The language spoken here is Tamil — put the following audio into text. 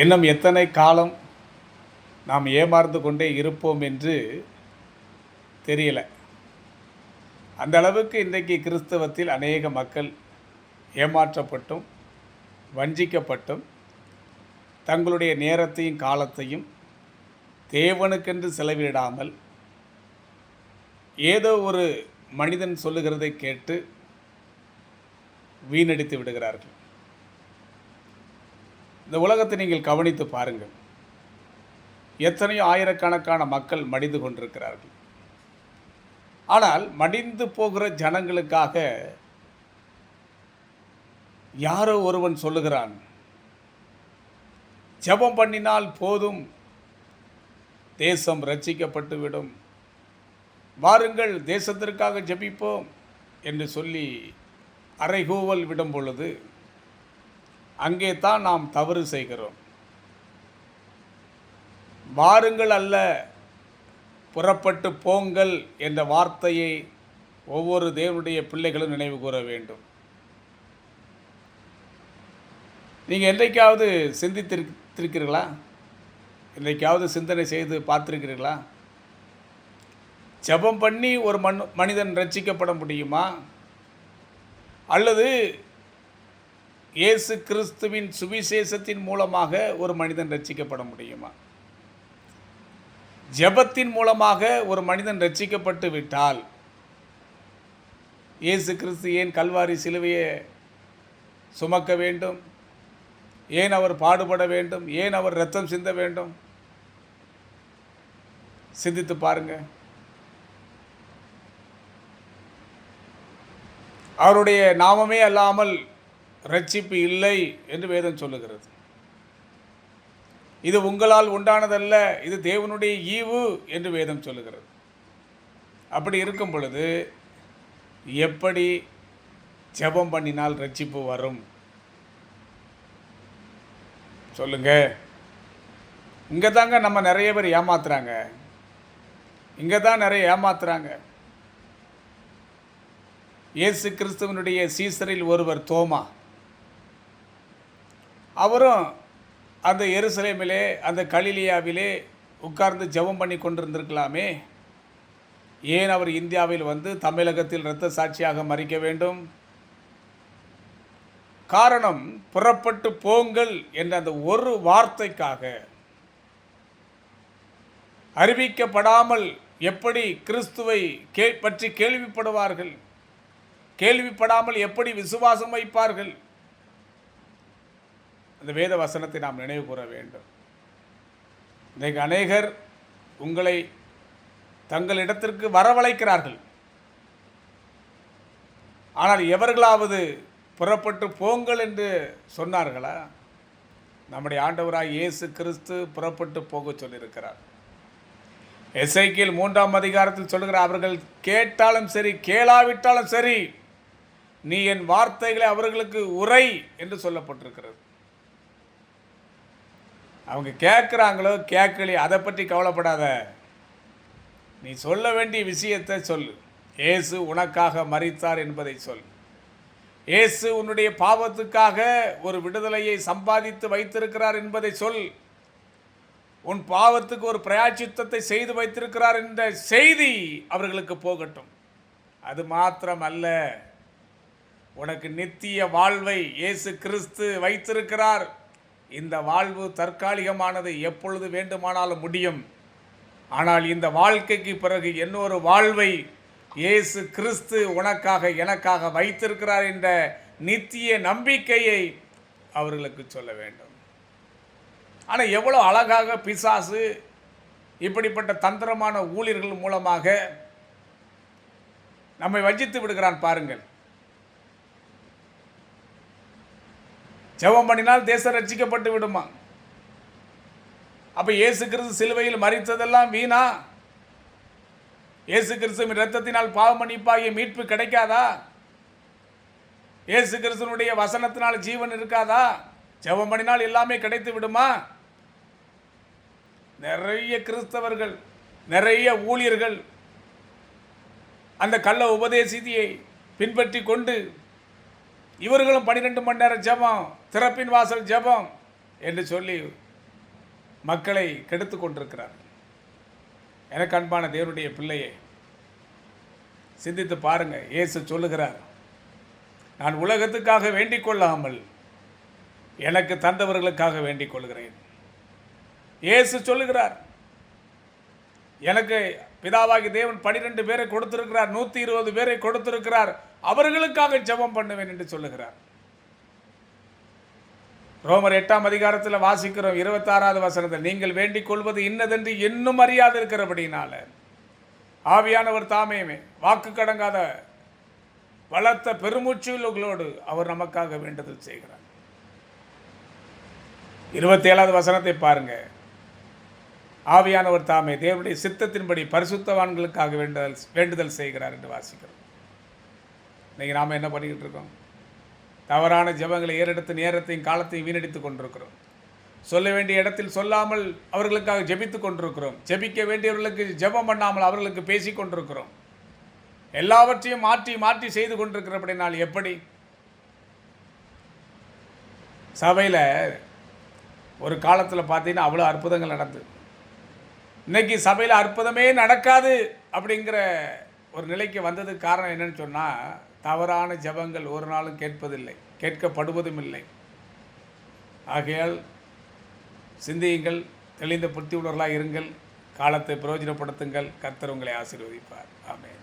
இன்னும் எத்தனை காலம் நாம் ஏமாந்து கொண்டே இருப்போம் என்று தெரியல. அந்த அளவுக்கு இன்றைக்கு கிறிஸ்தவத்தில் அநேக மக்கள் ஏமாற்றப்பட்டும் வஞ்சிக்கப்பட்டும் தங்களுடைய நேரத்தையும் காலத்தையும் தேவனுக்கென்று செலவிடாமல் ஏதோ ஒரு மனிதன் சொல்லுகிறதை கேட்டு வீணடித்து விடுகிறார்கள். இந்த உலகத்தை நீங்கள் கவனித்து பாருங்கள். எத்தனையோ ஆயிரக்கணக்கான மக்கள் மடிந்து கொண்டிருக்கிறார்கள். ஆனால் மடிந்து போகிற ஜனங்களுக்காக யாரோ ஒருவன் சொல்லுகிறான் ஜெபம் பண்ணினால் போதும் தேசம் ரட்சிக்கப்பட்டு விடும் வாருங்கள் தேசத்திற்காக ஜெபிப்போம் என்று சொல்லி அறைகூவல் விடும் பொழுது அங்கே தான் நாம் தவறு செய்கிறோம். வாருங்கள் அல்ல புறப்பட்டு போங்கள் என்ற வார்த்தையை ஒவ்வொரு தேவனுடைய பிள்ளைகளும் நினைவு கூற வேண்டும். நீங்கள் என்றைக்காவது சிந்தித்திருக்கிறீர்களா? என்றைக்காவது சிந்தனை செய்து பார்த்துருக்கிறீர்களா? ஜெபம் பண்ணி ஒரு மண் மனிதன் ரட்சிக்கப்பட முடியுமா? அல்லது இயேசு கிறிஸ்துவின் சுவிசேஷத்தின் மூலமாக ஒரு மனிதன் ரட்சிக்கப்பட முடியுமா? ஜெபத்தின் மூலமாக ஒரு மனிதன் ரட்சிக்கப்பட்டு விட்டால் இயேசு கிறிஸ்து ஏன் கல்வாரி சிலுவையை சுமக்க வேண்டும்? ஏன் அவர் பாடுபட வேண்டும்? ஏன் அவர் ரத்தம் சிந்த வேண்டும்? சிந்தித்து பாருங்க. அவருடைய நாமமே அல்லாமல் ரட்சிப்பு இல்லை என்று வேதம் சொல்லுகிறது. இது உங்களால் உண்டானதல்ல இது தேவனுடைய ஈவு என்று வேதம் சொல்லுகிறது. அப்படி இருக்கும் பொழுது எப்படி ஜெபம் பண்ணினால் ரட்சிப்பு வரும்? சொல்லுங்க. இங்கே தாங்க நம்ம நிறைய பேர் ஏமாத்துறாங்க. இங்கே தான் நிறைய ஏமாத்துறாங்க. இயேசு கிறிஸ்துவனுடைய சீசரில் ஒருவர் தோமா அவரும் அந்த எருசலேமிலே அந்த கலிலியாவிலே உட்கார்ந்து ஜெபம் பண்ணி கொண்டிருந்திருக்கலாமே. ஏன் அவர் இந்தியாவில் வந்து தமிழகத்தில் இரத்த சாட்சியாக மறிக்க வேண்டும்? காரணம் புறப்பட்டு போங்கள் என்ற அந்த ஒரு வார்த்தைக்காக. அறிவிக்கப்படாமல் எப்படி கிறிஸ்துவை கே பற்றி கேள்விப்படுவார்கள்? கேள்விப்படாமல் எப்படி விசுவாசம் வைப்பார்கள்? அந்த வேத வசனத்தை நாம் நினைவு கூற வேண்டும். இன்றைக்கு அநேகர் உங்களை தங்கள் இடத்திற்கு வரவழைக்கிறார்கள். ஆனால் எவர்களாவது புறப்பட்டு போங்கள் என்று சொன்னார்களா? நம்முடைய ஆண்டவராக இயேசு கிறிஸ்து புறப்பட்டு போக சொல்லியிருக்கிறார். எஸ்ஐக்கியில் மூன்றாம் அதிகாரத்தில் சொல்லுகிற அவர்கள் கேட்டாலும் சரி கேளாவிட்டாலும் சரி நீ என் வார்த்தைகளை அவர்களுக்கு உரை என்று சொல்லப்பட்டிருக்கிறது. அவங்க கேட்குறாங்களோ கேட்கலையோ அதை பற்றி கவலைப்படாத. நீ சொல்ல வேண்டிய விஷயத்தை சொல் இயேசு உனக்காக மறித்தார் என்பதை சொல். இயேசு உன்னுடைய பாவத்துக்காக ஒரு விடுதலையை சம்பாதித்து வைத்திருக்கிறார் என்பதை சொல். உன் பாவத்துக்கு ஒரு பிரயாச்சித்தத்தை செய்து வைத்திருக்கிறார் என்ற செய்தி அவர்களுக்கு போகட்டும். அது மாத்திரம் அல்ல உனக்கு நித்திய வாழ்வை இயேசு கிறிஸ்து வைத்திருக்கிறார். இந்த வாழ்வு தற்காலிகமானது எப்பொழுது வேண்டுமானாலும் முடியும். ஆனால் இந்த வாழ்க்கைக்கு பிறகு இன்னொரு வாழ்வை இயேசு கிறிஸ்து உனக்காக எனக்காக வைத்திருக்கிறார் என்ற நித்திய நம்பிக்கையை அவர்களுக்கு சொல்ல வேண்டும். ஆனால் எவ்வளோ அழகாக பிசாசு இப்படிப்பட்ட தந்திரமான ஊழியர்கள் மூலமாக நம்மை வஞ்சித்து விடுகிறான் பாருங்கள். ஜெபம் பண்ணினால் தேசம் ரட்சிக்கப்பட்டு விடுமா? அப்போ இயேசு கிறிஸ்து சிலுவையில் மறித்ததெல்லாம் வீணா? இயேசு கிறிஸ்துவின் இரத்தத்தினால் பாவமணிப்பாகிய மீட்பு கிடைக்காதா? இயேசு கிறிஸ்துவனுடைய வசனத்தினால் ஜீவன் இருக்காதா? ஜெபம் பண்ணினால் எல்லாமே கிடைத்து விடுமா? நிறைய கிறிஸ்தவர்கள் நிறைய ஊழியர்கள் அந்த கள்ள உபதேசிதியை பின்பற்றி கொண்டு இவர்களும் பன்னிரெண்டு மணி நேரம் ஜெபம் திறப்பின் வாசல் ஜெபம் என்று சொல்லி மக்களை கெடுத்து கொண்டிருக்கிறார். எனக்கு அன்பான தேவனுடைய பிள்ளையே சிந்தித்து பாருங்க இயேசு சொல்லுகிறார் நான் உலகத்துக்காக வேண்டிக் கொள்ளாமல் எனக்கு தந்தவர்களுக்காக வேண்டிக் கொள்கிறேன். இயேசு சொல்லுகிறார் எனக்கு பிதாவாகி தேவன் பனிரெண்டு பேரை கொடுத்திருக்கிறார் நூற்றி இருபது பேரை கொடுத்திருக்கிறார். அவர்களுக்காக ஜெபம் பண்ணுவேன் என்று சொல்லுகிறார். ரோமர் எட்டாம் அதிகாரத்தில் வாசிக்கிறோம் இருபத்தாறாவது வசனத்தில் நீங்கள் வேண்டிக் கொள்வது இன்னதென்று இன்னும் அறியாது இருக்கிறபடினால ஆவியானவர் தாமேமே வாக்கு கடங்காத வளர்த்த பெருமூச்சுகளோடு அவர் நமக்காக வேண்டுதல் செய்கிறார். இருபத்தி ஏழாவது வசனத்தை பாருங்க. ஆவியானவர் தாமே தேவனுடைய சித்தத்தின்படி பரிசுத்தவான்களுக்காக வேண்டுதல் வேண்டுதல் செய்கிறார் என்று வாசிக்கிறோம். இன்றைக்கி நாம் என்ன பண்ணிக்கிட்டு இருக்கோம்? தவறான ஜெபங்களை ஏறெடுத்து நேரத்தையும் காலத்தையும் வீணடித்து கொண்டிருக்கிறோம். சொல்ல வேண்டிய இடத்தில் சொல்லாமல் அவர்களுக்காக ஜெபித்து கொண்டிருக்கிறோம். ஜெபிக்க வேண்டியவர்களுக்கு ஜெபம் பண்ணாமல் அவர்களுக்கு பேசி கொண்டிருக்கிறோம். எல்லாவற்றையும் மாற்றி மாற்றி செய்து கொண்டிருக்கிறபடினால் எப்படி? சபையில் ஒரு காலத்தில் பார்த்தீங்கன்னா அவ்வளோ அற்புதங்கள் நடந்தது. இன்னைக்கு சபையில் அற்புதமே நடக்காது அப்படிங்கிற ஒரு நிலைக்கு வந்ததுக்கு காரணம் என்னன்னு சொன்னால் தவறான ஜெபங்கள் ஒரு நாளும் கேட்பதில்லை கேட்கப்படுவதும் இல்லை. ஆகையால் சிந்தியுங்கள் தெளிந்த புத்தி உள்ளவர்களாக இருங்கள் காலத்தை பிரயோஜனப்படுத்துங்கள் கர்த்தர் உங்களை ஆசீர்வதிப்பார். ஆமேன்.